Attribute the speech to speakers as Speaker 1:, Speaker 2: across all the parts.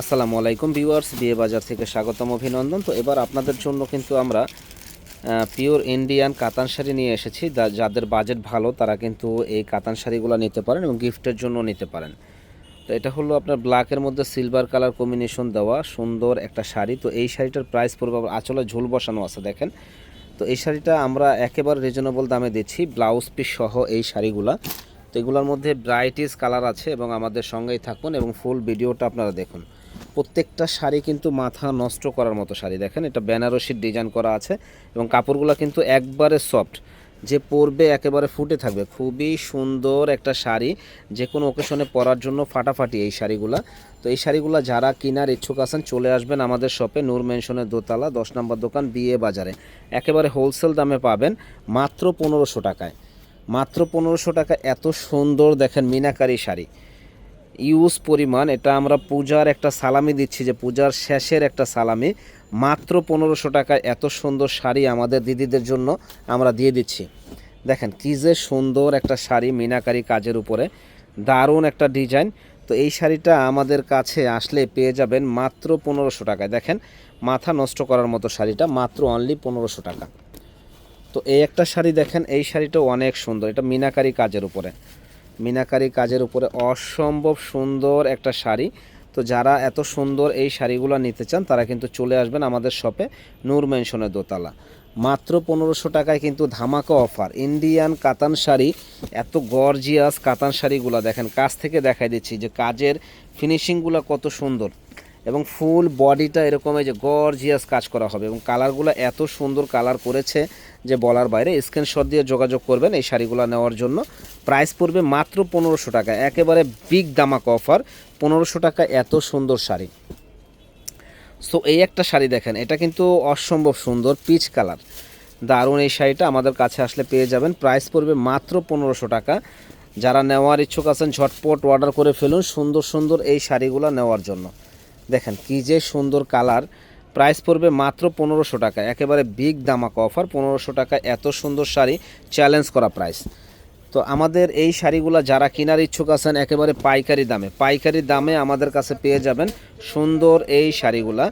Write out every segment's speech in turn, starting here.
Speaker 1: আসসালামু আলাইকুম ভিউয়ার্স, বিয়ে বাজার থেকে স্বাগতম, অভিনন্দন। তো এবার আপনাদের জন্য কিন্তু আমরা পিওর ইন্ডিয়ান কাতান শাড়ি নিয়ে এসেছি। যাদের বাজেট ভালো, তারা কিন্তু এই কাতান শাড়িগুলো নিতে পারেন এবং গিফটের জন্য নিতে পারেন। তো এটা হলো আপনার ব্ল্যাকের মধ্যে সিলভার কালার কম্বিনেশন দেওয়া, সুন্দর একটা শাড়ি। তো এই শাড়িটার প্রাইস পড়বে আঁচলে ঝুল বসানো আছে, দেখেন। তো এই শাড়িটা আমরা একেবারে রিজনেবল দামে দিচ্ছি ব্লাউজ পিস সহ এই শাড়িগুলা। তো এগুলোর মধ্যে ব্রাইটিস কালার আছে এবং আমাদের সঙ্গেই থাকুন এবং ফুল ভিডিওটা আপনারা দেখুন। প্রত্যেকটা শাড়ি কিন্তু মাথা নষ্ট করার মতো শাড়ি। দেখেন, এটা বেনারসির ডিজাইন করা আছে এবং কাপড়গুলো কিন্তু একবারে সফট যে পরবে একেবারে ফুটে থাকবে। খুবই সুন্দর একটা শাড়ি, যে কোনো ওকেশনে পরার জন্য ফাটাফাটি এই শাড়িগুলা। তো এই শাড়িগুলো যারা কেনার ইচ্ছুক আছেন, চলে আসবেন আমাদের শপে নূর মেনশনের দোতলা, দশ নম্বর দোকান, বিয়ে বাজারে। একেবারে হোলসেল দামে পাবেন মাত্র পনেরোশো টাকায়। মাত্র পনেরোশো টাকা এত সুন্দর দেখেন মিনাকারি শাড়ি। ইউজ পরিমাণ, এটা আমরা পূজার একটা সালামি দিচ্ছি যে পূজার শেষের একটা সালামি, মাত্র পনেরোশো টাকায় এত সুন্দর শাড়ি আমাদের দিদিদের জন্য আমরা দিয়ে দিচ্ছি। দেখেন, কী যে সুন্দর একটা শাড়ি মিনাকারি কাজের উপরে, দারুণ একটা ডিজাইন। তো এই শাড়িটা আমাদের কাছে আসলে পেয়ে যাবেন মাত্র পনেরোশো টাকায়। দেখেন, মাথা নষ্ট করার মতো শাড়িটা, মাত্র অনলি পনেরোশো টাকা। তো এই একটা শাড়ি দেখেন, এই শাড়িটা অনেক সুন্দর, এটা মিনাকারি কাজের উপরে। মিনাকারি কাজের উপরে অসম্ভব সুন্দর একটা শাড়ি। তো যারা এত সুন্দর এই শাড়িগুলো নিতে চান, তারা কিন্তু চলে আসবেন আমাদের শপে নূর মেনশনের দোতলা। মাত্র পনেরোশো টাকায় কিন্তু ধামাকা অফার। ইন্ডিয়ান কাতান শাড়ি, এত গর্জিয়াস কাতান শাড়িগুলো দেখেন, কাছ থেকে দেখাই দিচ্ছি যে কাজের ফিনিশিংগুলো কত সুন্দর। এবং ফুল বডিটা এরকম এই যে গর্জিয়াস কাজ করা হবে এবং কালারগুলো এত সুন্দর কালার করেছে যে বলার বাইরে স্ক্রিনশট দিয়ে যোগাযোগ করবেন এই শাড়িগুলো নেওয়ার জন্য। প্রাইস পড়বে মাত্র পনেরোশো টাকা, একেবারে বিগ দামাক অফার পনেরোশো টাকা এত সুন্দর শাড়ি। সো এই একটা শাড়ি দেখেন, এটা কিন্তু অসম্ভব সুন্দর পিচ কালার দারুণ এই শাড়িটা আমাদের কাছে আসলে পেয়ে যাবেন প্রাইস পড়বে মাত্র পনেরোশো টাকা। যারা নেওয়ার ইচ্ছুক আছেন, ঝটপট অর্ডার করে ফেলুন সুন্দর সুন্দর এই শাড়িগুলো নেওয়ার জন্য। দেখেন কী যে সুন্দর কালার। প্রাইস পড়বে মাত্র পনেরোশো টাকা। একেবারে বিগ দামাকা অফার পনেরোশো টাকা এত সুন্দর শাড়ি চ্যালেঞ্জ করা প্রাইস তো আমাদের এই শাড়িগুলো যারা কেনার ইচ্ছুক আছেন, একেবারে পাইকারি দামে। পাইকারি দামে আমাদের কাছে পেয়ে যাবেন সুন্দর এই শাড়িগুলা,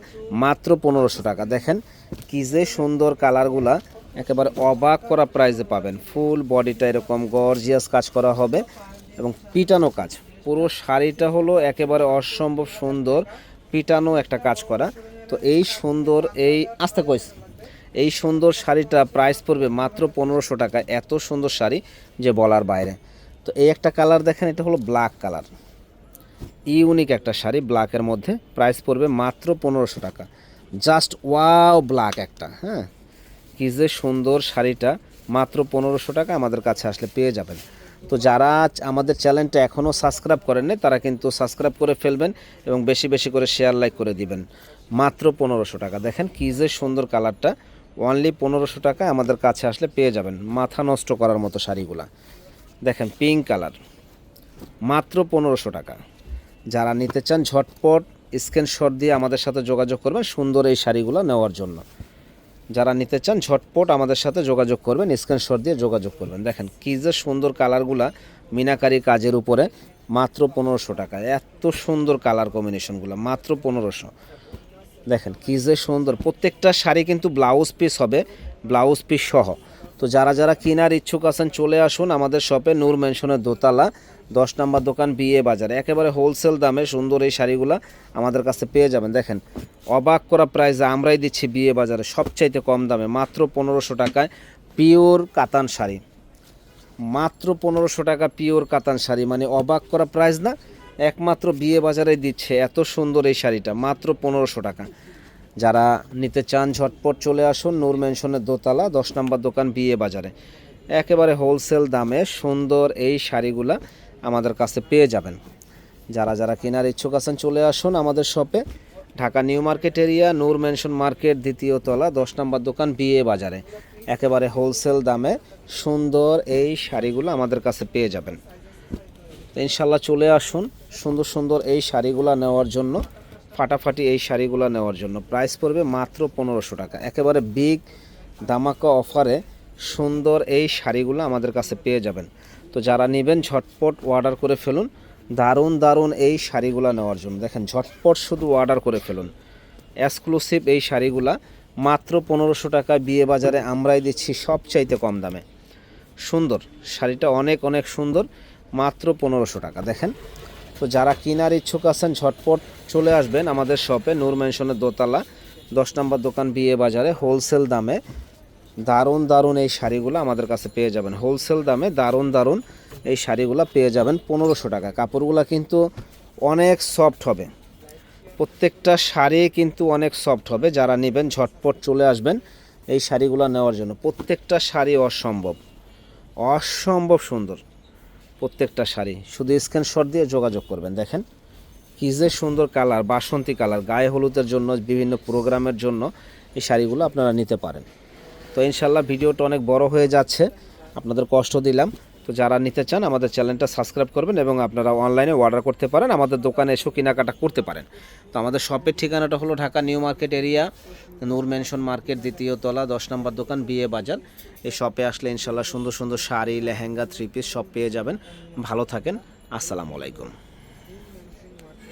Speaker 1: মাত্র পনেরোশো টাকা। দেখেন কী যে সুন্দর কালারগুলা, একেবারে অবাক করা প্রাইসে পাবেন। ফুল বডিটা এরকম গর্জিয়াস কাজ করা হবে এবং পিটানো কাজ। পুরো শাড়িটা হলো একেবারে অসম্ভব সুন্দর। পিটানো একটা কাজ করা। তো এই সুন্দর এই, আস্তে কইস। এই সুন্দর শাড়িটা প্রাইস পড়বে মাত্র পনেরোশো টাকা, এত সুন্দর শাড়ি যে বলার বাইরে। তো এই একটা কালার দেখেন, এটা হলো ব্ল্যাক কালার ইউনিক একটা শাড়ি ব্ল্যাকের মধ্যে প্রাইস পড়বে মাত্র পনেরোশো টাকা। জাস্ট ওয়াও ব্ল্যাক একটা হ্যাঁ? কি যে সুন্দর শাড়িটা মাত্র পনেরোশো টাকা আমাদের কাছে আসলে পেয়ে যাবেন। তো যারা আমাদের চ্যানেলটা এখনও সাবস্ক্রাইব করেন নাই, তারা কিন্তু সাবস্ক্রাইব করে ফেলবেন এবং বেশি বেশি করে শেয়ার লাইক করে দিবেন। মাত্র পনেরোশো টাকা। দেখেন কী যে সুন্দর কালারটা। অনলি পনেরোশো টাকা আমাদের কাছে আসলে পেয়ে যাবেন মাথা নষ্ট করার মতো শাড়িগুলা। দেখেন পিঙ্ক কালার মাত্র পনেরোশো টাকা। যারা নিতে চান ঝটপট স্ক্রিনশট দিয়ে আমাদের সাথে যোগাযোগ করবেন সুন্দর এই শাড়িগুলো নেওয়ার জন্য। যারা নিতে চান, ঝটপট আমাদের সাথে যোগাযোগ করবেন স্ক্রিনশট দিয়ে যোগাযোগ করবেন। দেখেন কী যে সুন্দর কালারগুলা মিনাকারি কাজের উপরে মাত্র পনেরোশো টাকা। এত সুন্দর কালার কম্বিনেশনগুলো মাত্র পনেরোশো। দেখেন কী যে সুন্দর, প্রত্যেকটা শাড়ি কিন্তু ব্লাউজ পিস হবে ব্লাউজ পিস সহ। তো যারা যারা কেনার ইচ্ছুক আছেন, চলে আসুন আমাদের শপে নূর মেনশনের দোতলা, দশ নম্বর দোকান বিয়ে বাজারে। একেবারে হোলসেল দামে সুন্দর এই শাড়িগুলো আমাদের কাছে পেয়ে যাবেন। দেখেন, অবাক করা প্রাইসে আমরাই দিচ্ছি বিয়ে বাজারে সবচাইতে কম দামে, মাত্র পনেরোশো টাকায় পিওর কাতান শাড়ি। মাত্র পনেরোশো টাকা পিওর কাতান শাড়ি মানে অবাক করা প্রাইস না, একমাত্র বিয়ে বাজারে দিচ্ছে এত সুন্দর এই শাড়িটা, মাত্র পনেরোশো টাকা। যারা নিতে চান ঝটপট চলে আসুন নূর মেনশনের দোতলা, দশ নম্বর দোকান বিয়ে বাজারে। একেবারে হোলসেল দামে সুন্দর এই শাড়িগুলা আমাদের কাছে পেয়ে যাবেন। যারা যারা কেনার ইচ্ছুক আছেন চলে আসুন আমাদের শপে। Dhaka new market area, Noor mansion market, দ্বিতীয় তলা, দশ নম্বর দোকান বিয়ে বাজারে। একেবারে হোলসেল দামে সুন্দর এই শাড়িগুলো আমাদের কাছে পেয়ে যাবেন। ইনশাল্লাহ চলে আসুন সুন্দর সুন্দর এই শাড়িগুলো নেওয়ার জন্য। ফাটাফাটি এই শাড়িগুলো নেওয়ার জন্য। প্রাইস পড়বে মাত্র পনেরোশো টাকা। একেবারে বিগ দামাকা অফারে সুন্দর এই শাড়িগুলো আমাদের কাছে পেয়ে যাবেন। তো যারা নেবেন, ঝটপট অর্ডার করে ফেলুন। দারুণ দারুণ এই শাড়িগুলো নেওয়ার জন্য। দেখেন, ঝটপট শুধু অর্ডার করে ফেলুন। এক্সক্লুসিভ এই শাড়িগুলা মাত্র পনেরোশো টাকা বিয়ে বাজারে আমরাই দিচ্ছি সবচাইতে কম দামে। সুন্দর। শাড়িটা অনেক অনেক সুন্দর। মাত্র পনেরোশো টাকা। দেখেন তো যারা কেনার ইচ্ছুক আছেন, ঝটপট চলে আসবেন আমাদের শপে, নূর মেনশনের দোতলা, দশ নম্বর দোকান বিয়ে বাজারে, হোলসেল দামে দারুণ দারুণ এই শাড়িগুলো আমাদের কাছে পেয়ে যাবেন। হোলসেল দামে দারুণ দারুণ এই শাড়িগুলো পেয়ে যাবেন পনেরোশো টাকা। কাপড়গুলো কিন্তু অনেক সফট হবে। প্রত্যেকটা শাড়ি কিন্তু অনেক সফট হবে। যারা নেবেন, ঝটপট চলে আসবেন এই শাড়িগুলো নেওয়ার জন্য। প্রত্যেকটা শাড়ি অসম্ভব। অসম্ভব সুন্দর। প্রত্যেকটা শাড়ি। শুধু স্ক্রিনশট দিয়ে যোগাযোগ করবেন। দেখেন, কি যে সুন্দর কালার বাসন্তী কালার গায়ে হলুদের জন্য, বিভিন্ন প্রোগ্রামের জন্য এই শাড়িগুলো আপনারা নিতে পারেন। তো ইনশাল্লাহ ভিডিওটা অনেক বড় হয়ে যাচ্ছে। আপনাদের কষ্ট দিলাম। তো যারা নিতে চান, আমাদের চ্যানেলটা সাবস্ক্রাইব করবেন এবং আপনারা অনলাইনে অর্ডার করতে পারেন। আমাদের দোকানে এসেও কেনাকাটা করতে পারেন। তো আমাদের শপের ঠিকানাটা হলো Dhaka new market area Noor mansion market দ্বিতীয় তলা, দশ নম্বর দোকান, বিয়ে বাজার। এই শপে আসলে ইনশাল্লাহ সুন্দর সুন্দর শাড়ি, লেহেঙ্গা থ্রি পিস সব পেয়ে যাবেন। ভালো থাকেন, আসসালামু আলাইকুম।